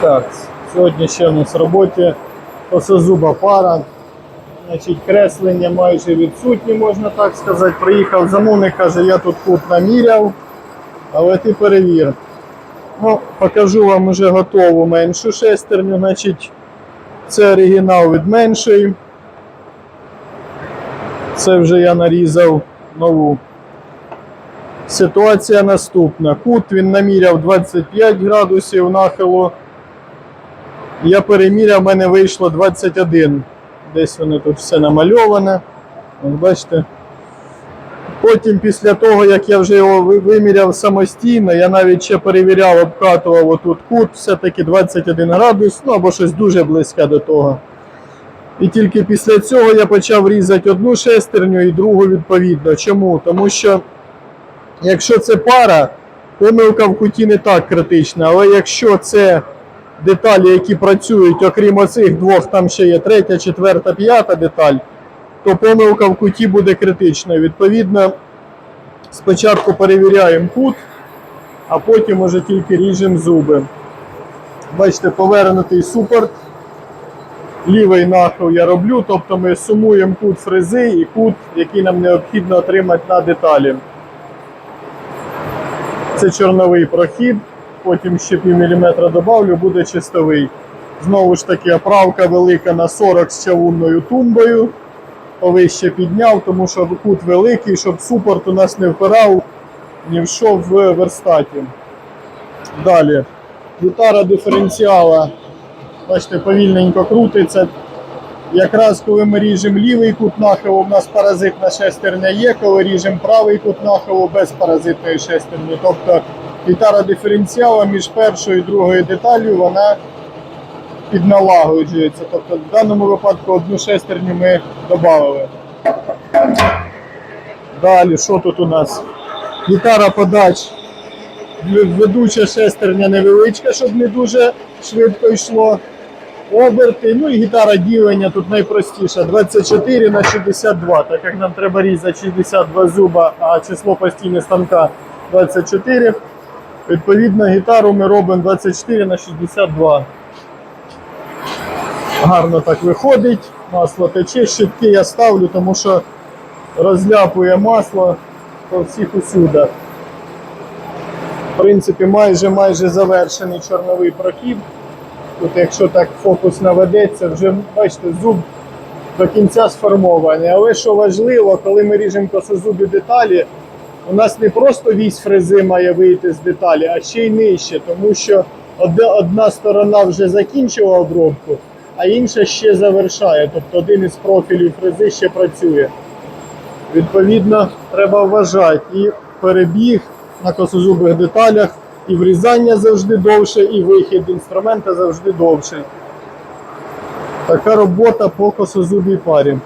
Так, сьогодні ще у нас в роботі косозуба пара. Значить, креслення майже відсутні, можна так сказати. Приїхав замовник, каже, я тут кут наміряв, але ти перевір. Ну, покажу вам вже готову меншу шестерню. Значить, це оригінал від меншої. Це вже я нарізав нову. Ситуація наступна. Кут він наміряв 25 градусів нахилу. Я переміряв, в мене вийшло 21. Десь воно тут все намальоване. От бачите. Потім, після того, як я вже його виміряв самостійно, я навіть ще перевіряв, обкатував отут кут, все-таки 21 градус, ну або щось дуже близьке до того. І тільки після цього я почав різати одну шестерню і другу відповідно. Чому? Тому що якщо це пара, помилка в куті не так критична, але якщо це деталі, які працюють, окрім оцих двох, там ще є третя, четверта, п'ята деталь, то помилка в куті буде критичною. Відповідно, спочатку перевіряємо кут, а потім уже тільки ріжемо зуби. Бачите, повернутий супорт. Лівий нахил я роблю, тобто ми сумуємо кут фрези і кут, який нам необхідно отримати на деталі. Це чорновий прохід, потім ще пів міліметра добавлю, буде чистовий. Знову ж таки, оправка велика на 40 з чавунною тумбою. Повище підняв, тому що кут великий, щоб супорт у нас не впирав, ні в що в верстаті. Далі. Гітара диференціала, бачите, повільненько крутиться. Якраз коли ми ріжемо лівий кут нахилу, у нас паразитна шестерня є, коли ріжемо правий кут нахилу без паразитної шестерні. Тобто гітара диференціала між першою і другою деталлю вона підналагоджується. Тобто в даному випадку одну шестерню ми додали. Далі, що тут у нас? Гітара подач. Ведуча шестерня невеличка, щоб не дуже швидко йшло оберти. Ну і гітара ділення тут найпростіша 24 на 62, так як нам треба різати 62 зуба, а число постійне станка 24. Відповідно, гітару ми робимо 24 на 62. Гарно так виходить, масло тече, щитки я ставлю, тому що розляпує масло по всіх усюдах. В принципі, майже майже завершений чорновий прохід. Тут, якщо так фокус наведеться, вже бачите, зуб до кінця сформований. Але що важливо, коли ми ріжемо косозубі деталі, у нас не просто вісь фрези має вийти з деталі, а ще й нижче, тому що одна, сторона вже закінчила обробку, а інша ще завершає. Тобто один із профілів фрези ще працює. Відповідно, треба вважати і перебіг на косозубих деталях, і врізання завжди довше, і вихід інструмента завжди довший. Така робота по косозубій парі.